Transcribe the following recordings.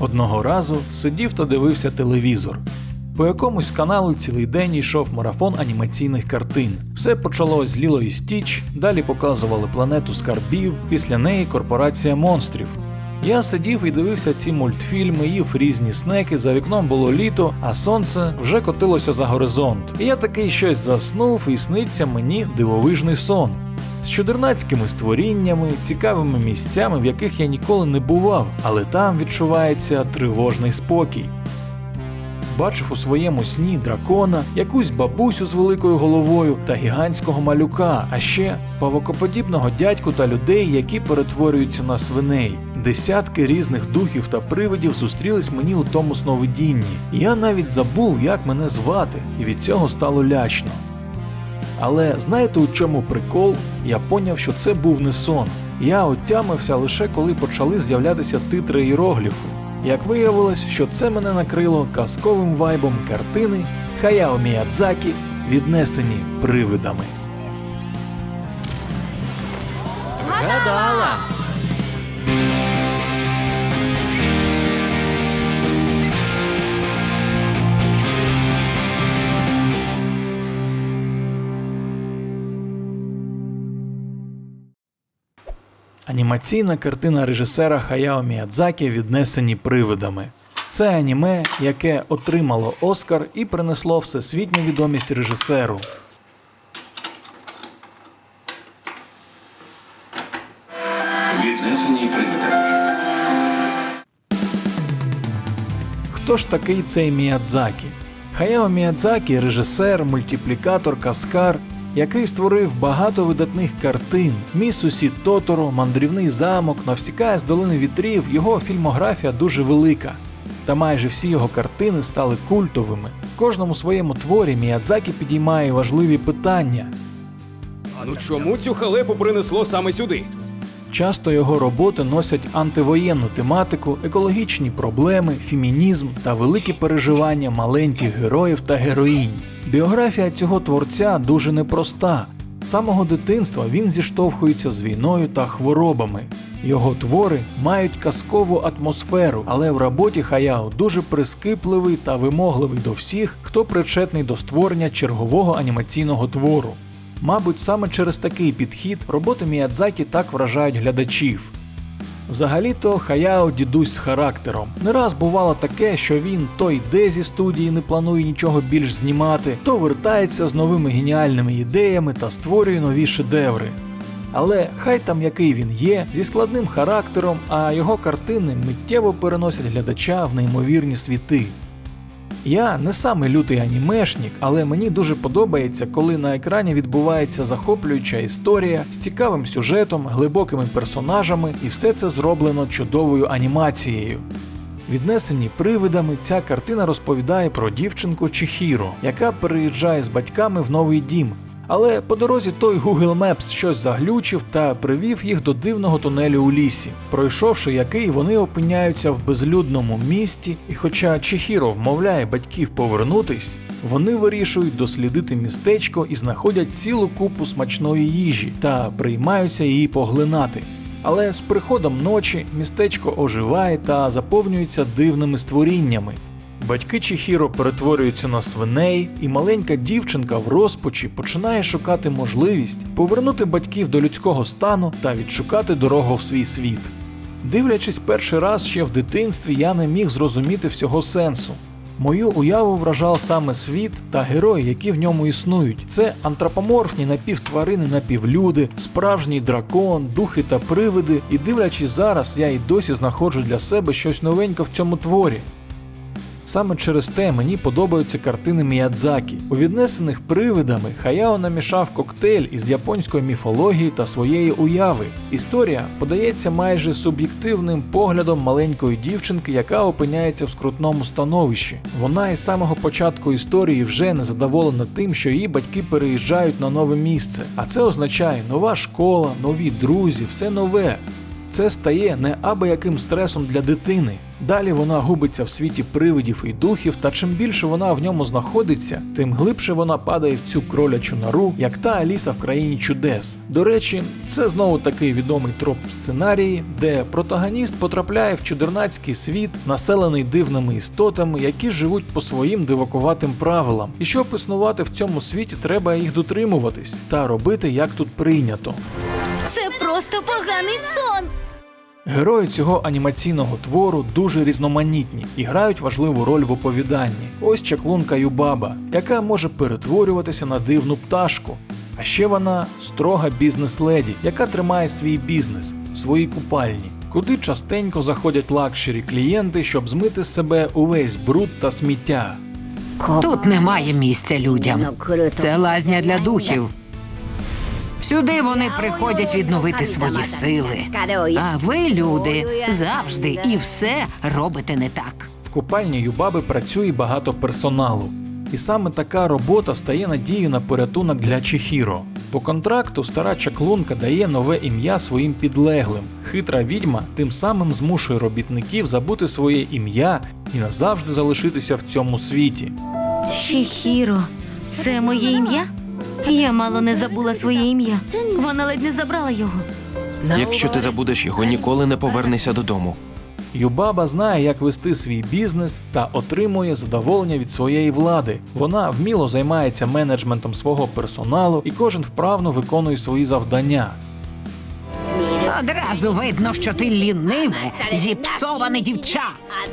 Одного разу сидів та дивився телевізор. По якомусь каналу цілий день йшов марафон анімаційних картин. Все почалось з Ліло і Стіч, далі показували планету скарбів, після неї корпорація монстрів. Я сидів і дивився ці мультфільми, їв різні снеки, за вікном було літо, а сонце вже котилося за горизонт. І я такий щось заснув і сниться мені дивовижний сон. З чудернацькими створіннями, цікавими місцями, в яких я ніколи не бував, але там відчувається тривожний спокій. Бачив у своєму сні дракона, якусь бабусю з великою головою та гігантського малюка, а ще павокоподібного дядьку та людей, які перетворюються на свиней. Десятки різних духів та привидів зустрілись мені у тому сновидінні. Я навіть забув, як мене звати, і від цього стало лячно. Але знаєте, у чому прикол? Я поняв, що це був не сон. Я отямився лише коли почали з'являтися титри іерогліфу. Як виявилось, що це мене накрило казковим вайбом картини Хаяо Міядзакі, віднесені привидами. Гадала! Анімаційна картина режисера Хаяо Міядзакі віднесені привидами. Це аніме, яке отримало Оскар і принесло всесвітню відомість режисеру. Віднесені привидами. Хто ж такий цей Міядзакі? Хаяо Міядзакі режисер, мультиплікатор, каскар, який створив багато видатних картин: Мій сусід Тоторо, Мандрівний замок, Навсікає з долини вітрів. Його фільмографія дуже велика. Та майже всі його картини стали культовими. В кожному своєму творі Міядзакі підіймає важливі питання, Ну чому цю халепу принесло саме сюди? Часто його роботи носять антивоєнну тематику, екологічні проблеми, фемінізм та великі переживання маленьких героїв та героїнь. Біографія цього творця дуже непроста. З самого дитинства він зіштовхується з війною та хворобами. Його твори мають казкову атмосферу, але в роботі Хаяо дуже прискіпливий та вимогливий до всіх, хто причетний до створення чергового анімаційного твору. Мабуть, саме через такий підхід роботи Міядзакі так вражають глядачів. Взагалі-то Хаяо дідусь з характером. Не раз бувало таке, що він то йде зі студії, не планує нічого більш знімати, то вертається з новими геніальними ідеями та створює нові шедеври. Але хай там який він є, зі складним характером, а його картини миттєво переносять глядача в неймовірні світи. Я не самий лютий анімешник, але мені дуже подобається, коли на екрані відбувається захоплююча історія з цікавим сюжетом, глибокими персонажами, і все це зроблено чудовою анімацією. Віднесені привидами, ця картина розповідає про дівчинку Чіхіро, яка переїжджає з батьками в новий дім. Але по дорозі той Google Maps щось заглючив та привів їх до дивного тунелю у лісі, пройшовши який вони опиняються в безлюдному місті, і хоча Чіхіро вмовляє батьків повернутись, вони вирішують дослідити містечко і знаходять цілу купу смачної їжі та приймаються її поглинати. Але з приходом ночі містечко оживає та заповнюється дивними створіннями. Батьки Чіхіро перетворюються на свиней, і маленька дівчинка в розпачі починає шукати можливість повернути батьків до людського стану та відшукати дорогу в свій світ. Дивлячись перший раз ще в дитинстві, я не міг зрозуміти всього сенсу. Мою уяву вражав саме світ та герої, які в ньому існують. Це антропоморфні напівтварини, напівлюди, справжній дракон, духи та привиди. І дивлячись зараз, я і досі знаходжу для себе щось новеньке в цьому творі. Саме через те мені подобаються картини Міядзакі. У віднесених привидами Хаяо намішав коктейль із японської міфології та своєї уяви. Історія подається майже суб'єктивним поглядом маленької дівчинки, яка опиняється в скрутному становищі. Вона із самого початку історії вже не задоволена тим, що її батьки переїжджають на нове місце. А це означає нова школа, нові друзі, все нове. Це стає неабияким стресом для дитини. Далі вона губиться в світі привидів і духів, та чим більше вона в ньому знаходиться, тим глибше вона падає в цю кролячу нору, як та Аліса в країні чудес. До речі, це знову такий відомий троп сценарії, де протагоніст потрапляє в чудернацький світ, населений дивними істотами, які живуть по своїм дивакуватим правилам. І щоб існувати в цьому світі, треба їх дотримуватись та робити як тут прийнято. Це просто поганий сон. Герої цього анімаційного твору дуже різноманітні і грають важливу роль в оповіданні. Ось чаклунка Юбаба, яка може перетворюватися на дивну пташку. А ще вона строга бізнес-леді, яка тримає свій бізнес, свої купальні, куди частенько заходять лакшері клієнти, щоб змити з себе увесь бруд та сміття. Тут немає місця людям. Це лазня для духів. Сюди вони приходять відновити свої сили. А ви, люди, завжди і все робите не так. В купальні Юбаби працює багато персоналу. І саме така робота стає надією на порятунок для Чехіро. По контракту стара чаклунка дає нове ім'я своїм підлеглим. Хитра відьма тим самим змушує робітників забути своє ім'я і назавжди залишитися в цьому світі. Шіхіро, це моє ім'я? Я мало не забула своє ім'я. Вона ледь не забрала його. Якщо ти забудеш його, ніколи не повернешся додому. Юбаба знає, як вести свій бізнес та отримує задоволення від своєї влади. Вона вміло займається менеджментом свого персоналу і кожен вправно виконує свої завдання. Одразу видно, що ти ліниве, зіпсоване дівча,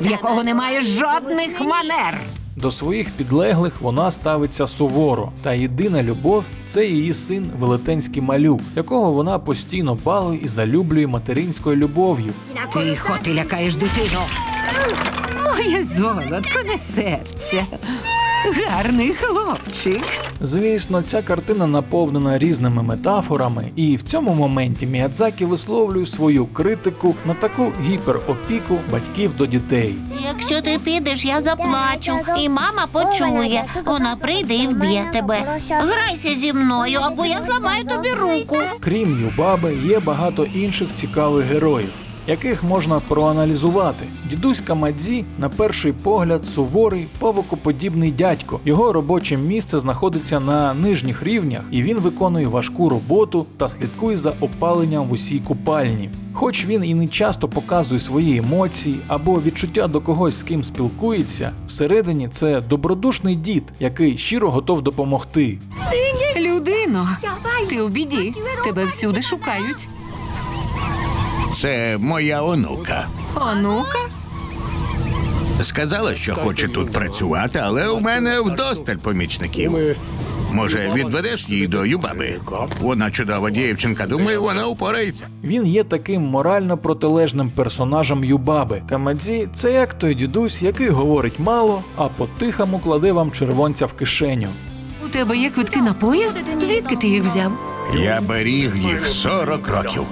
в якого немає жодних манер. До своїх підлеглих вона ставиться суворо, та єдина любов це її син велетенський малюк, якого вона постійно балує і залюблює материнською любов'ю. Тихо, ти лякаєш дитину. Моє золотко не серця. Гарний хлопчик. Звісно, ця картина наповнена різними метафорами, і в цьому моменті Міядзакі висловлює свою критику на таку гіперопіку батьків до дітей. Якщо ти підеш, я заплачу, і мама почує. Вона прийде і вб'є тебе. Грайся зі мною, або я зламаю тобі руку. Крім Юбаби, є багато інших цікавих героїв, яких можна проаналізувати. Дідусь Камадзі, на перший погляд, суворий, павукоподібний дядько. Його робоче місце знаходиться на нижніх рівнях, і він виконує важку роботу та слідкує за опаленням в усій купальні. Хоч він і не часто показує свої емоції або відчуття до когось, з ким спілкується, всередині це добродушний дід, який щиро готов допомогти. Людино, ти у біді. Тебе всюди шукають. Це моя онука. Онука? Сказала, що хоче тут працювати, але у мене вдосталь помічників. Може, відведеш її до Юбаби? Вона чудова дівчинка, думаю, вона упорається. Він є таким морально протилежним персонажем Юбаби. Камадзі це як той дідусь, який говорить мало, а по-тихому кладе вам червонця в кишеню. У тебе є квитки на поїзд? Звідки ти їх взяв? Я беріг їх 40 років.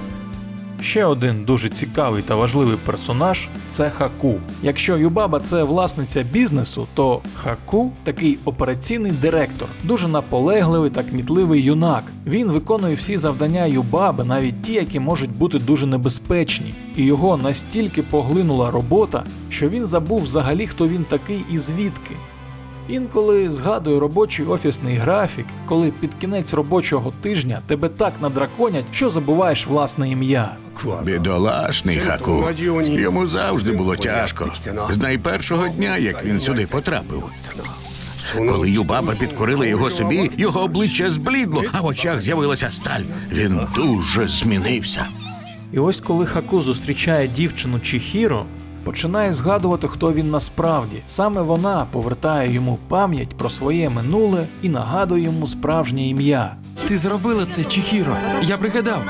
Ще один дуже цікавий та важливий персонаж це Хаку. Якщо Юбаба це власниця бізнесу, то Хаку такий операційний директор, дуже наполегливий та кмітливий юнак. Він виконує всі завдання Юбаби, навіть ті, які можуть бути дуже небезпечні, і його настільки поглинула робота, що він забув взагалі, хто він такий і звідки. Інколи згадую робочий офісний графік, коли під кінець робочого тижня тебе так надраконять, що забуваєш власне ім'я. Бідолашний хаку. Йому завжди було тяжко. З найпершого дня, як він сюди потрапив. Коли Юбаба підкорила його собі, його обличчя зблідло, а в очах з'явилася сталь. Він дуже змінився. І ось коли Хаку зустрічає дівчину Чіхіро, починає згадувати, хто він насправді. Саме вона повертає йому пам'ять про своє минуле і нагадує йому справжнє ім'я. Ти зробила це, Чіхіро. Я пригадав.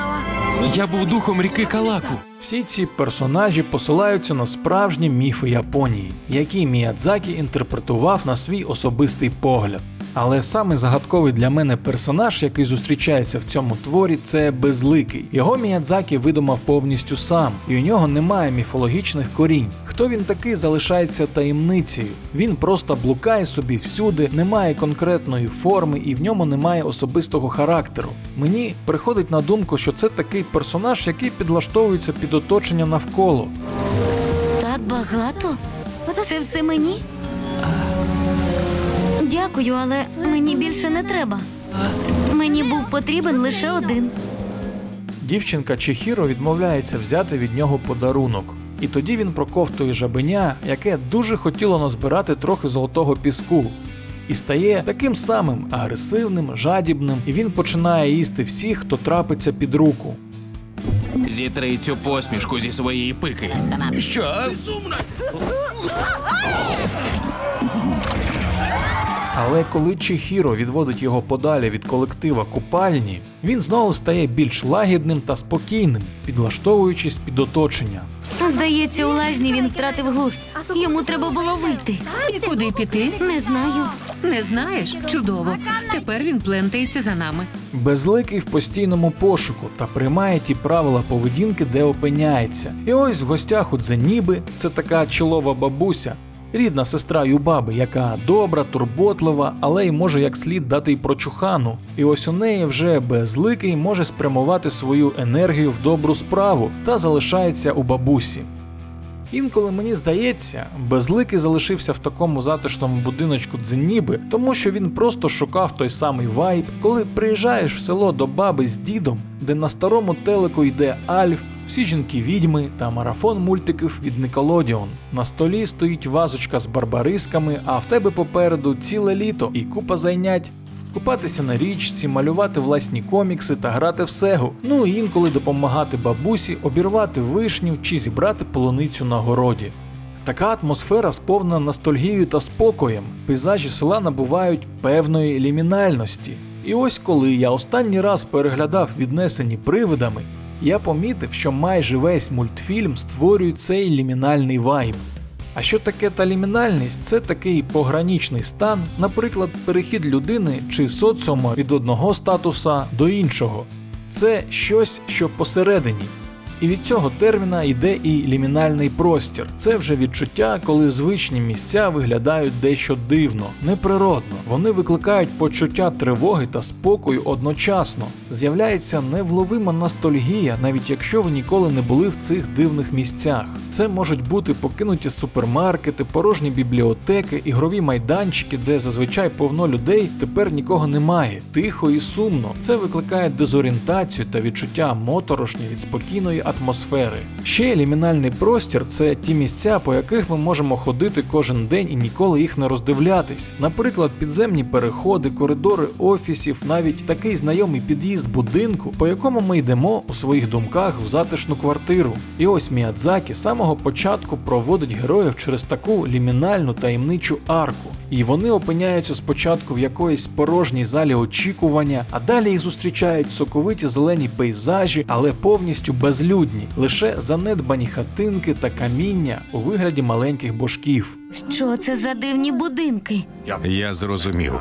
Я був духом ріки Калаку. Всі ці персонажі посилаються на справжні міфи Японії, які Міядзакі інтерпретував на свій особистий погляд. Але саме загадковий для мене персонаж, який зустрічається в цьому творі, це безликий. Його Міядзакі видумав повністю сам, і у нього немає міфологічних корінь. Хто він такий залишається таємницею. Він просто блукає собі всюди, немає конкретної форми і в ньому немає особистого характеру. Мені приходить на думку, що це такий персонаж, який підлаштовується під оточення навколо. Так багато? Це все мені? Дякую, але мені більше не треба. Мені був потрібен лише один. Дівчинка Чехіро відмовляється взяти від нього подарунок. І тоді він проковтує жабеня, яке дуже хотіло назбирати трохи золотого піску. І стає таким самим агресивним, жадібним, і він починає їсти всіх, хто трапиться під руку. Зітри цю посмішку зі своєї пики. Що? Але коли Чihiro відводить його подалі від колектива купальні, він знову стає більш лагідним та спокійним, підлаштовуючись під оточення. Здається, у лазні він втратив глузд. Йому треба було вийти. І куди піти? Не знаю. Не знаєш? Чудово. Тепер він плентається за нами. Безликий в постійному пошуку та приймає ті правила поведінки, де опиняється. І ось в гостях у Дзеніби це така чолова бабуся, рідна сестра Юбаби, яка добра, турботлива, але й може як слід дати й прочухану. І ось у неї вже безликий може спрямувати свою енергію в добру справу та залишається у бабусі. Інколи мені здається, безликий залишився в такому затишному будиночку Дзеніби, тому що він просто шукав той самий вайб, коли приїжджаєш в село до баби з дідом, де на старому телеку йде Альф, всі жінки відьми та марафон мультиків від Nickelodeon. На столі стоїть вазочка з барбарисками, а в тебе попереду ціле літо і купа зайнять. Купатися на річці, малювати власні комікси та грати в сегу. Ну і інколи допомагати бабусі, обірвати вишню чи зібрати полуницю на городі. Така атмосфера сповнена ностальгією та спокоєм. Пейзажі села набувають певної лімінальності. І ось коли я останній раз переглядав віднесені привидами, я помітив, що майже весь мультфільм створює цей лімінальний вайб. А що таке та лімінальність? Це такий погранічний стан, наприклад, перехід людини чи соціума від одного статуса до іншого. Це щось, що посередині. І від цього терміна йде і лімінальний простір. Це вже відчуття, коли звичні місця виглядають дещо дивно, неприродно. Вони викликають почуття тривоги та спокою одночасно. З'являється невловима ностальгія, навіть якщо ви ніколи не були в цих дивних місцях. Це можуть бути покинуті супермаркети, порожні бібліотеки, ігрові майданчики, де зазвичай повно людей, тепер нікого немає. Тихо і сумно. Це викликає дезорієнтацію та відчуття моторошні від спокійної атмосфери. Ще лімінальний простір це ті місця, по яких ми можемо ходити кожен день і ніколи їх не роздивлятись. Наприклад, підземні переходи, коридори офісів, навіть такий знайомий під'їзд будинку, по якому ми йдемо у своїх думках в затишну квартиру. І ось Міядзакі з самого початку проводить героїв через таку лімінальну таємничу арку. І вони опиняються спочатку в якоїсь порожній залі очікування, а далі їх зустрічають соковиті зелені пейзажі, але повністю безлюдні, лише занедбані хатинки та каміння у вигляді маленьких божків. Що це за дивні будинки? Я зрозумів.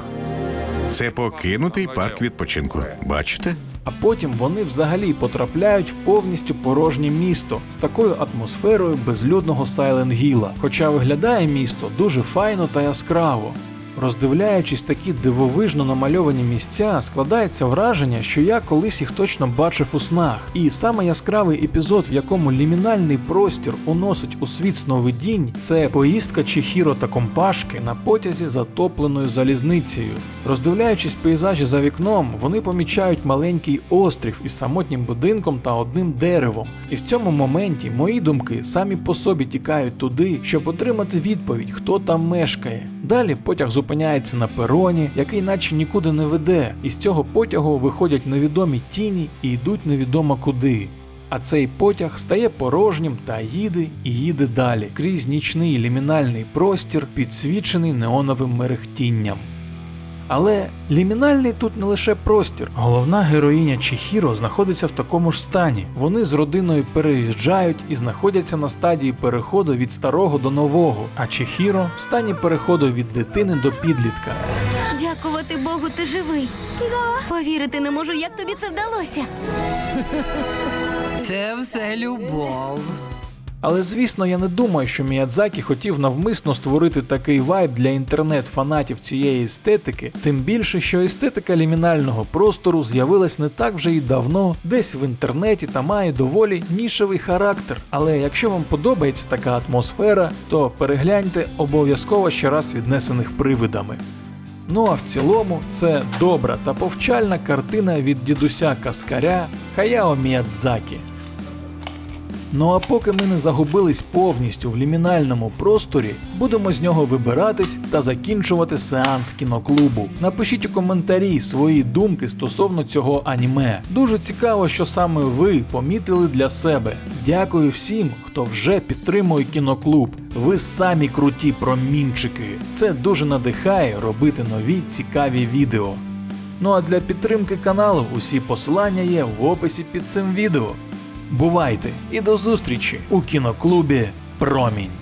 Це покинутий парк відпочинку. Бачите? А потім вони взагалі потрапляють в повністю порожнє місто з такою атмосферою безлюдного Сайлент Гіла. Хоча виглядає місто дуже файно та яскраво. Роздивляючись такі дивовижно намальовані місця, складається враження, що я колись їх точно бачив у снах. І саме яскравий епізод, в якому лімінальний простір уносить у світ сновидінь, це поїздка Чіхіро та компашки на потязі затопленою залізницею. Роздивляючись пейзажі за вікном, вони помічають маленький острів із самотнім будинком та одним деревом. І в цьому моменті мої думки самі по собі тікають туди, щоб отримати відповідь, хто там мешкає. Далі потяг зупиняється на пероні, який наче нікуди не веде, і з цього потягу виходять невідомі тіні і йдуть невідомо куди. А цей потяг стає порожнім та їде і їде далі крізь нічний лімінальний простір, підсвічений неоновим мерехтінням. Але лімінальний тут не лише простір. Головна героїня Чіхіро знаходиться в такому ж стані. Вони з родиною переїжджають і знаходяться на стадії переходу від старого до нового, а Чіхіро в стані переходу від дитини до підлітка. Дякувати Богу, ти живий. Повірити не можу, як тобі це вдалося. Це все любов. Але звісно, я не думаю, що Міядзакі хотів навмисно створити такий вайб для інтернет-фанатів цієї естетики, тим більше, що естетика лімінального простору з'явилась не так вже й давно, десь в інтернеті та має доволі нішевий характер. Але якщо вам подобається така атмосфера, то перегляньте обов'язково ще раз віднесених привидами. Ну а в цілому це добра та повчальна картина від дідуся Каскаря Хаяо Міядзакі. Ну а поки ми не загубились повністю в лімінальному просторі, будемо з нього вибиратись та закінчувати сеанс кіноклубу. Напишіть у коментарі свої думки стосовно цього аніме. Дуже цікаво, що саме ви помітили для себе. Дякую всім, хто вже підтримує кіноклуб. Ви самі круті промінчики. Це дуже надихає робити нові цікаві відео. Ну а для підтримки каналу усі посилання є в описі під цим відео. Бувайте і до зустрічі у кіноклубі Промінь.